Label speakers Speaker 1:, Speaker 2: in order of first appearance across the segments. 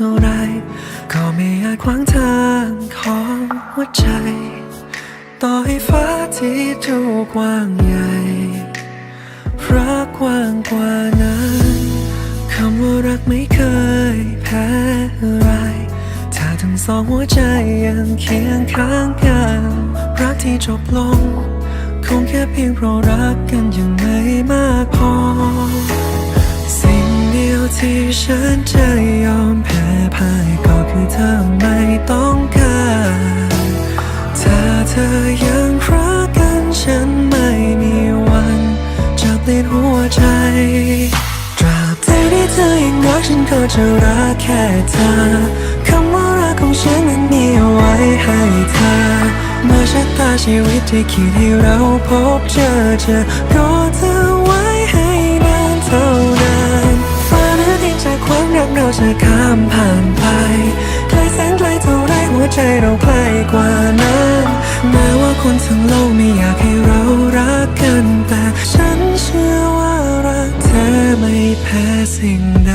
Speaker 1: ท่าไร ก็ไม่อาจขวางทางของหัวใจ ต่อให้ฟ้าที่ถูกกว้างใหญ่พรักกว้างกว่านั้นคำว่ารักไม่เคยแพ้อะไร ถ้าทั้งสองหัวใจยังเคียงข้างกัน รักที่จบลง คงแค่เพียงเพราะรักกันยังไม่มากพอ ฉันก็จะรักแค่เธอคำว่ารักของฉันนั้นมีเอาไว้ให้เธอเมื่อชะตาชีวิตที่คิดให้เราพบเจอจะรอเธอไว้ให้นานเท่านานฟ้าหรือดินจากความรักเราจะข้ามผ่านไปไกลแสนไกลเท่าไรหัวใจเราใกล้กว่านั้นแม้ว่าคนทั้งโลกไม่อยากให้เรารักกันแต่ฉันเชื่อว่ารักเธอไม่แพ้สิ่งใด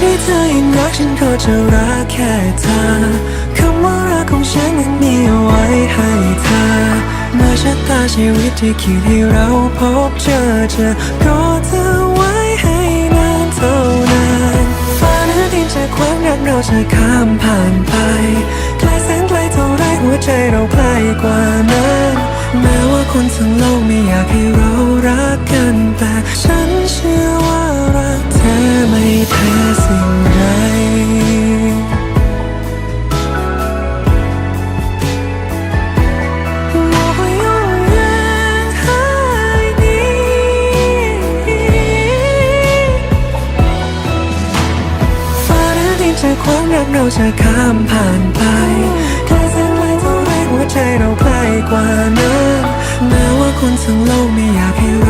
Speaker 1: ตราบใดที่เธอยังรักฉันก็จะรักแค่เธอคำว่ารักของฉันนั้นมีเอาไว้ให้เธอเมื่อชะตาชีวิตที่คิดให้เราพบเจอจะรอเธอไว้ให้นานเท่านานฟ้าหรือดินจากความรักเราจะข้ามผ่านไปไกลแสนไกลเท่าไรหัวใจเราใกล้กว่านั้นแม้ว่าคนทั้งโลกไม่อยาก จากความรักเราจะข้ามผ่านไปแค่เสนไกลเท่าไรหัวใจเราใกล้กว่านั้นแม้ว่าคนทั้งโลกไม่อยากให้เรา